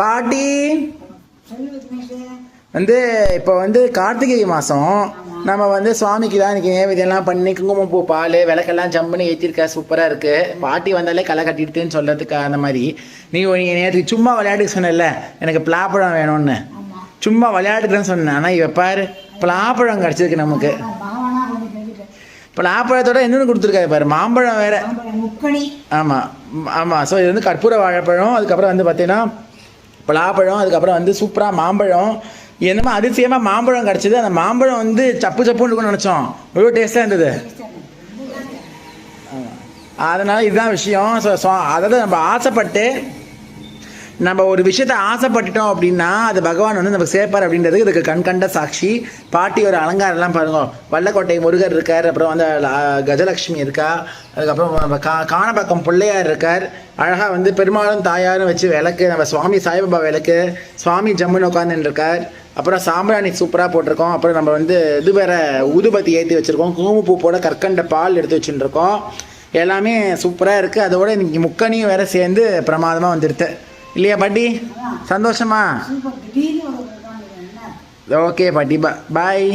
பாட்டி. வந்து இப்போ வந்து கார்த்திகை மாதம் நம்ம வந்து சுவாமிக்கு தான் இன்னைக்கு நேவேதியெல்லாம் பண்ணி குங்குமப்பூ பால் விளக்கெல்லாம் ஜம்புன்னு ஏற்றிருக்க சூப்பராக இருக்கு. பாட்டி வந்தாலே களை கட்டிடுதுன்னு சொல்றதுக்கு அந்த மாதிரி. நீ நீ நேற்று சும்மா விளையாட்டுக்கு சொன்னல எனக்கு பலாப்பழம் வேணும்னு. சும்மா விளையாட்டுக்கு சொன்னேன். ஆனால் இவ பாரு பலாப்பழம் கிடச்சிருக்கு நமக்கு. பலாப்பழத்தோட இன்னொன்று கொடுத்துருக்காரு பாரு மாம்பழம் வேற. ஆமாம் ஆமாம் ஸோ இது வந்து கற்பூர வாழைப்பழம். அதுக்கப்புறம் வந்து பார்த்தீங்கன்னா பலாப்பழம் அதுக்கப்புறம் வந்து சூப்பராக மாம்பழம். என்னமோ அதிசயமாக மாம்பழம் கிடச்சிது. அந்த மாம்பழம் வந்து சப்பு சப்புன்னு இருக்கும்னு நினச்சோம். இவ்வளோ டேஸ்ட்டாக இருந்தது? அதனால் இதுதான் விஷயம். ஸோ ஸோ அதாவது நம்ம ஆசைப்பட்டு நம்ம ஒரு விஷயத்த ஆசைப்பட்டுட்டோம் அப்படின்னா அது பகவான் வந்து நமக்கு சேர்ப்பார் அப்படின்றதுக்கு இதுக்கு கண்கண்ட சாட்சி. பாட்டியோட அலங்காரம்லாம் பாருங்க. வல்லக்கோட்டை முருகர் இருக்கார் அப்புறம் வந்து ல- கஜலட்சுமி இருக்கா அதுக்கப்புறம் கா காணப்பக்கம் பிள்ளையார் இருக்கார். அழகாக வந்து பெருமாளும் தாயாரும் வச்சு விளக்கு நம்ம சுவாமி சாய்பாபா விளக்கு சுவாமி ஜம்முன்னு உட்காந்துன்னு இருக்கார். அப்புறம் சாம்பிராணி சூப்பராக போட்டிருக்கோம். அப்புறம் நம்ம வந்து இது வேற ஊதுபத்தி ஏற்றி வச்சுருக்கோம். குங்குமப்பூ போட கற்கண்ட பால் எடுத்து வச்சுட்டுருக்கோம் எல்லாமே சூப்பராக இருக்குது அதோட இன்னைக்கு முக்கணியும் வேற சேர்ந்து பிரமாதமாக வந்துடுது. இல்லையா பாட்டி? சந்தோஷமா? ஓகே பாட்டி. பா பாய்.